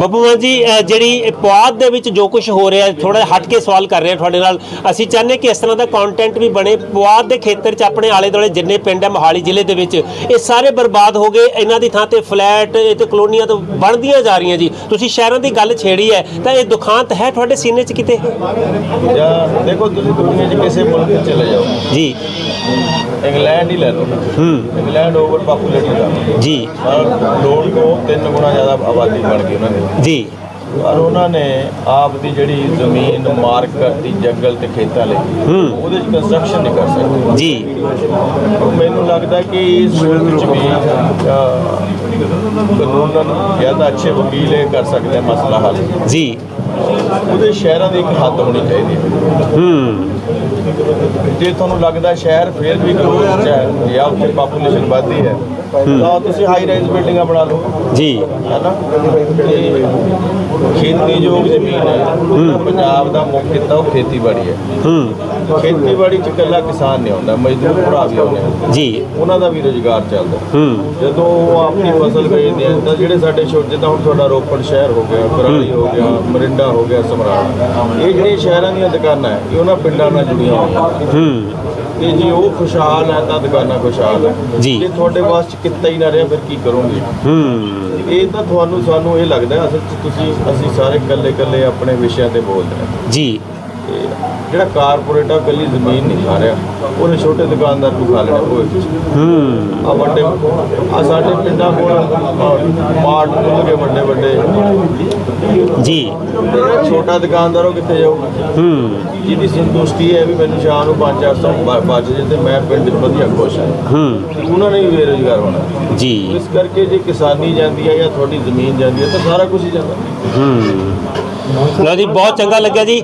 ਬੱਬੂ ਮਾਨ ਜੀ ਜਿਹੜੀ ਪੁਆਧ ਦੇ ਵਿੱਚ ਜੋ ਕੁਝ ਹੋ ਰਿਹਾ ਥੋੜਾ ਹਟ ਕੇ ਸਵਾਲ ਕਰ ਰਹੇ ਤੁਹਾਡੇ ਨਾਲ। ਅਸੀਂ ਚਾਹੁੰਦੇ ਕਿ ਇਸ ਤਰ੍ਹਾਂ ਦਾ ਕੰਟੈਂਟ ਵੀ ਬਣੇ। ਪੁਆਧ ਦੇ ਖੇਤਰ 'ਚ ਆਪਣੇ ਆਲੇ ਦੁਆਲੇ ਜਿੰਨੇ ਪਿੰਡ ਹੈ ਮੋਹਾਲੀ ਜ਼ਿਲ੍ਹੇ ਦੇ ਵਿੱਚ ਇਹ ਸਾਰੇ ਬਰਬਾਦ ਹੋ ਗਏ। ਇਹਨਾਂ ਦੀ ਥਾਂ ਤੇ ਫਲੈਟ ਤੇ ਕਲੋਨੀਆਂ ਤੋਂ ਬਣਦੀਆਂ ਜਾ ਰਹੀਆਂ ਜੀ। ਤੁਸੀਂ ਸ਼ਹਿਰਾਂ ਦੀ ਗੱਲ ਛੇੜੀ ਹੈ ਤਾਂ ਇਹ ਦੁਖਾਂਤ ਹੈ ਤੁਹਾਡੇ ਸੀਨੇ 'ਚ ਕਿਤੇ? ਦੇਖੋ ਤੁਸੀਂ ਦੁਨੀਆ 'ਚ ਕਿਸੇ ਮੁਲਕ 'ਚ ਚਲੇ ਜਾਓ। ਜੀ। ਇੰਗਲੈਂਡ ਹੀ ਲੈ ਲਓ। ਹੂੰ। ਇੰਗਲੈਂਡ ਓਵਰ ਪਾਪੂਲੇਟਡ ਆ ਜੀ। ਲੋੜ ਤੋਂ ਤਿੰਨ ਗੁਣਾ ਜ਼ਿਆਦਾ ਆਬਾਦੀ ਬਣ ਗਈ ਉਹਨਾਂ ਦੀ। ਜੀ। ਪਰ ਉਹਨਾਂ ਨੇ ਆਪ ਦੀ ਜਿਹੜੀ ਜ਼ਮੀਨ ਮਾਰਕ ਕਰਤੀ ਜੰਗਲ ਤੇ ਖੇਤਾਂ ਲਈ। ਉਹਦੇ 'ਚ ਕੰਸਟਰਕਸ਼ਨ ਨਹੀਂ ਕਰ ਸਕਦੇ। ਜੀ। ਮੈਨੂੰ ਲੱਗਦਾ ਕਿ ਇਸ ਮੁਲਕ 'ਚ ਵੀ ਕਾਨੂੰਨ ਜਾਂ ਤਾਂ ਅੱਛੇ ਵਕੀਲ ਇਹ ਕਰ ਸਕਦੇ ਮਸਲਾ ਹੱਲ। ਜੀ। ਉਹਦੇ ਸ਼ਹਿਰਾਂ ਦੀ ਇੱਕ ਹੱਦ ਹੋਣੀ ਚਾਹੀਦੀ ਹੈ। ਹੂੰ। ਜੇ ਤੁਹਾਨੂੰ ਲੱਗਦਾ ਸ਼ਹਿਰ ਫੇਰ ਵੀ ਕਲੋਜ਼ ਹੈ ਜਾਂ ਉੱਥੇ ਪਾਪੂਲੇਸ਼ਨ ਵੱਧਦੀ ਹੈ। ਤਾਂ ਤੁਸੀਂ ਹਾਈ ਰਾਈਜ਼ ਬਿਲਡਿੰਗਾਂ ਬਣਾ ਲਓ। ਜੀ। ਹੈ ਨਾ ਤੇ ਖੇਤੀਯੋਗ ਜ਼ਮੀਨ ਹੈ ਪੰਜਾਬ ਦਾ ਮੁੱਖ ਕਿੱਤਾ ਉਹ ਖੇਤੀਬਾੜੀ ਹੈ। ਹੂੰ। ਖੇਤੀਬਾੜੀ 'ਚ ਇਕੱਲਾ ਕਿਸਾਨ ਨਹੀਂ ਹੁੰਦਾ ਮਜ਼ਦੂਰ ਭਰਾ ਵੀ ਆਉਂਦੇ ਆ। ਜੀ। ਉਹਨਾਂ ਦਾ ਵੀ ਰੁਜ਼ਗਾਰ ਚੱਲਦਾ। ਹੂੰ। ਜਦੋਂ ਉਹ ਆਪਣੀ ਫਸਲ ਵੇਚਦੇ ਆ ਤਾਂ ਜਿਹੜੇ ਸਾਡੇ ਛੋਟੇ ਜਿੱਦਾਂ ਹੁਣ ਤੁਹਾਡਾ ਰੋਪੜ ਸ਼ਹਿਰ ਹੋ ਗਿਆ ਕੁਰਾਲੀ ਹੋ ਗਿਆ ਮਰਿੰਡਾ ਹੋ ਗਿਆ ਸਮਰਾਲਾ। ਇਹ ਜਿਹੜੀਆਂ ਸ਼ਹਿਰਾਂ ਦੀਆਂ ਦੁਕਾਨਾਂ ਹੈ ਇਹ ਉਹਨਾਂ ਪਿੰਡਾਂ ਨਾਲ ਜੁੜੀਆਂ ਹੋਈਆਂ। ਹੂੰ। ਤੇ ਜੇ ਉਹ ਖੁਸ਼ਹਾਲ ਹੈ ਤਾਂ ਦੁਕਾਨਾਂ ਖੁਸ਼ਹਾਲ ਹੈ। ਜੀ। ਜੇ ਤੁਹਾਡੇ ਵਾਸ ਚ ਕਿੱਤਾ ਹੀ ਨਾ ਰਿਹਾ ਫਿਰ ਕੀ ਕਰੋਗੇ? ਹੂੰ। ਇਹ ਤਾਂ ਤੁਹਾਨੂੰ ਸਾਨੂੰ ਇਹ ਲੱਗਦਾ ਹੈ, ਅਸਲ ਚ ਤੁਸੀਂ ਅਸੀਂ ਸਾਰੇ ਇਕੱਲੇ ਇਕੱਲੇ ਆਪਣੇ ਵਿਸ਼ਿਆਂ ਤੇ ਬੋਲਦੇ ਹਾਂ। ਜੀ। ਤੇ ਜਿਹੜਾ ਕਾਰਪੋਰੇਟ ਆ ਇਕੱਲੀ ਜ਼ਮੀਨ ਨਹੀਂ ਖਾ ਰਿਹਾ। ਉਹਨੇ ਛੋਟੇ ਦੁਕਾਨਦਾਰ ਨੂੰ ਖਾ ਲੈਣਾ ਉਹ ਹੂੰ। ਆ ਵੱਡੇ ਆ ਸਾਡੇ ਪਿੰਡਾਂ ਕੋਲ ਮਾਰਟ ਖੁੱਲ ਗਏ ਵੱਡੇ ਵੱਡੇ। ਜੀ। ਛੋਟਾ ਦੁਕਾਨਦਾਰ ਉਹ ਕਿੱਥੇ ਜਾਊਗਾ? ਹੂੰ। ਜਿਹਦੀ ਸੰਤੁਸ਼ਟੀ ਹੈ ਵੀ ਮੈਨੂੰ ਸ਼ਾਮ ਨੂੰ 5-400 ਬਚ ਜੇ ਤੇ ਮੈਂ ਪਿੰਡ 'ਚ ਵਧੀਆ ਖੁਸ਼ ਹਾਂ। ਹੂੰ। ਉਹਨਾਂ ਨੇ ਵੀ ਬੇਰੁਜ਼ਗਾਰ ਹੋਣਾ। ਜੀ। ਇਸ ਕਰਕੇ ਜੇ ਕਿਸਾਨੀ ਜਾਂਦੀ ਹੈ ਜਾਂ ਤੁਹਾਡੀ ਜ਼ਮੀਨ ਜਾਂਦੀ ਹੈ ਤਾਂ ਸਾਰਾ ਕੁਝ ਹੀ ਜਾਂਦਾ। ਹੂੰ। ਲਓ ਜੀ ਬਹੁਤ ਚੰਗਾ ਲੱਗਿਆ ਜੀ।